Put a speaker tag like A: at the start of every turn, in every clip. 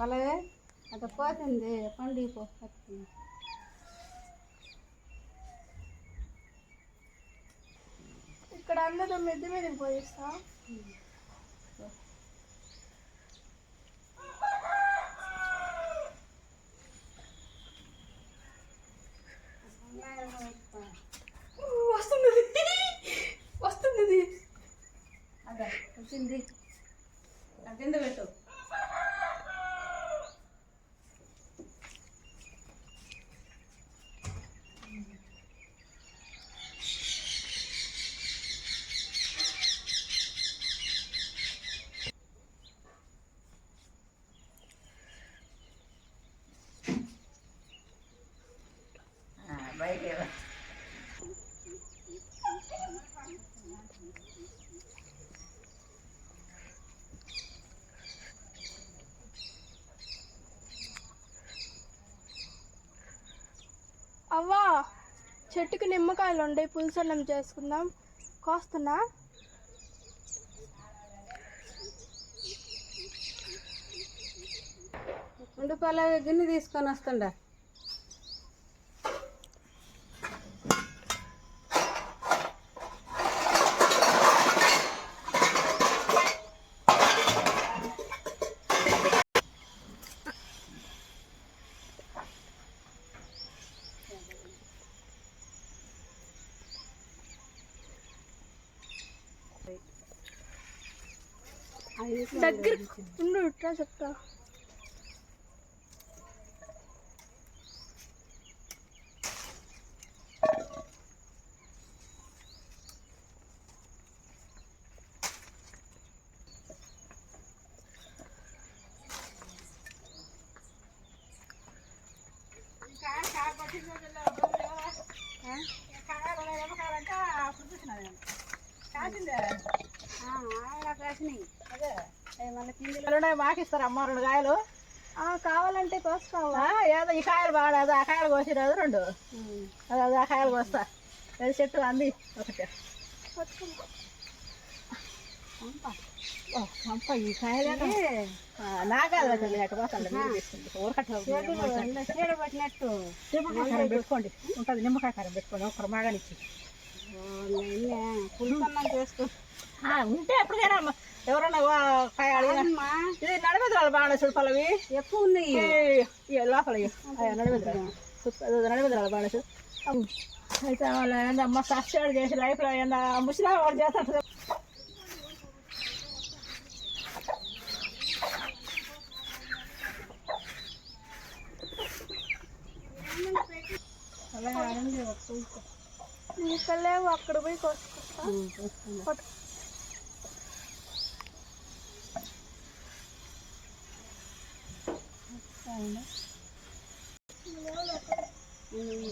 A: అలాగే అది పోతుంది పండుగ పో పట్టుకుని.
B: ఇక్కడ అందరూ మిద్దె మీదకి పోయిస్తా అవ్వా చెట్టుకి నిమ్మకాయలు ఉండే పులుసన్నం చేసుకుందాం. కోస్తున్నా?
A: ఉండు పలావి గిన్నె తీసుకొని వస్తుండ.
B: దగ్గర ఉండు ఇట్లా చెప్తా.
A: మళ్ళీ కింద
C: మాకు ఇస్తారు అమ్మ రెండు కాయలు
B: కావాలంటే కోస్తావా
C: ఆ, ఏదో ఈ కాయలు బాగాలేదు ఆ కాయలు కోసిరాదు రెండు. అది అది ఆ కాయలు కోస్తా. అది చెట్టు అంది ఒకటి. చంప ఈ కాయలే నిమ్మకాయ కారం పెట్టుకోండి. ఉంటుంది నిమ్మకాయ కారం పెట్టుకోండి. ఒకరు మాగానిచ్చి ఆ, ఉంటే ఎప్పటికైనా అమ్మ, ఎవరన్నా వా- కాయ అడిగినా.
A: అమ్మా,
C: ఇది నడిమెదరాలు బాగా చూడు పల్లవి.
A: ఎక్కువ ఉన్నాయి?
C: లోపల నడిమెదరాలు అది నడిమెదరాలు బాగా చూడు. అమ్మ. అయితే వాళ్ళ ఏందమ్మ సస్టాడ్ చేసి లైఫ్లో ఏందా ముసలా.
B: ఇక్కడ లేవు అక్కడ పోయి కోసుకొస్తా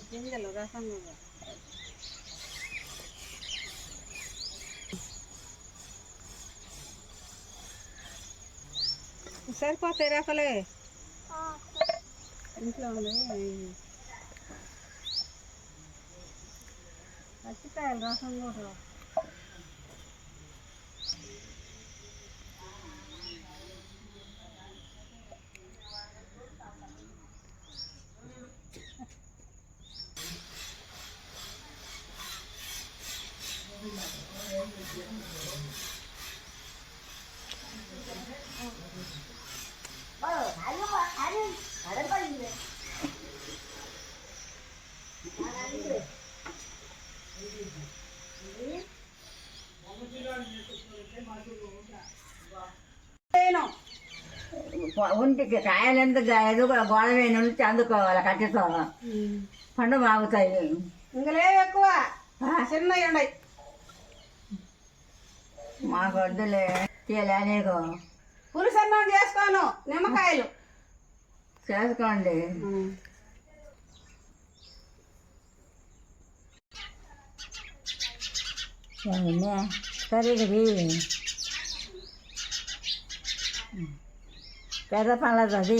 A: గింజలు రసం. సరిపోతాయి రేపలే ఇంట్లో ఉంది పచ్చికాయలు రసం కూడా.
C: ఒంటికి కాయలు ఎందుకు కాయదు గోడ మీద నుంచి అందుకోవాలి కట్టేసుకోవాలి పండు బాగుతాయి
A: ఇంకా లేవు ఎక్కువ. చిన్నవి ఉన్నాయి.
C: మాకు వద్దులే. తీయలే నీకు.
A: పులుసన్నం చేసుకోను. నిమ్మకాయలు.
C: చేసుకోండి. ఏమన్నా? కర్రీకి పెద్ద పనులది అది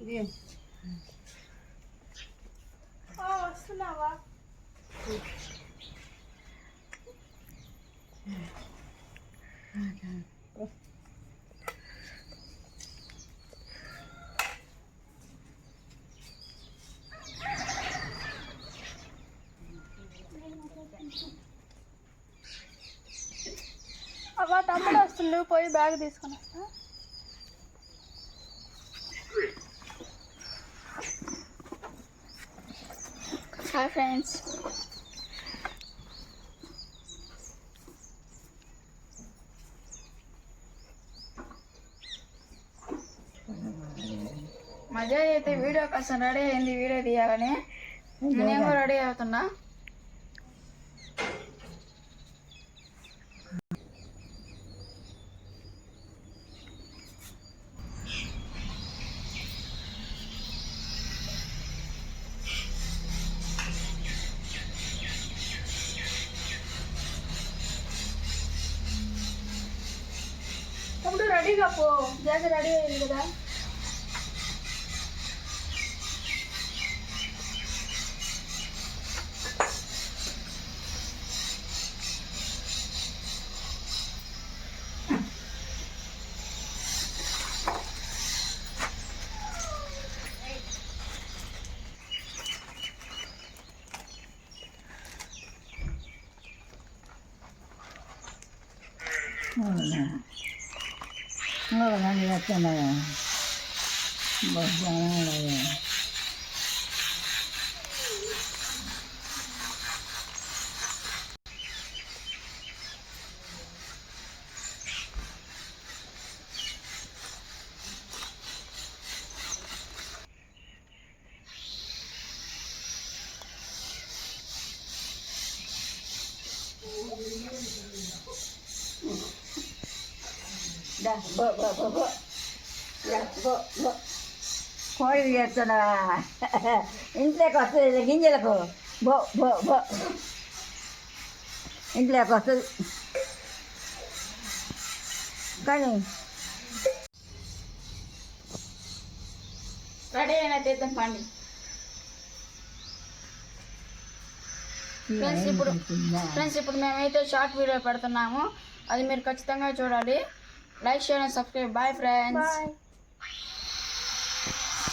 A: ఇది.
B: వస్తున్నావా? అవ్వ తమ్ముడు వస్తుండు పోయి బ్యాగ్ తీసుకొని వస్తా. హాయ్ ఫ్రెండ్స్ మజా అయితే వీడియో కోసం రెడీ అయింది వీడియో తీయాలని. నేను రెడీ అవుతున్నా? రెడీగా పో జాగ రెడీ అయింది కదా 何やってんのよ。
D: నన్ను చేస్తున్నాయా బాగా దా బో బో బో బో యా బో బో కోడి చేస్తున్నా ఇంట్లోకి వస్తుంది గింజలకు బో బో బో ఇంట్లోకి వస్తుంది కానీ
B: రెడీ అయినా తీద్దాం పండి ఫ్రెండ్స్ ఇప్పుడు ఫ్రెండ్స్ ఇప్పుడు మేమైతే షార్ట్ వీడియో పెడుతున్నాము అది మీరు ఖచ్చితంగా చూడాలి like, share, and subscribe. Bye, friends. Bye.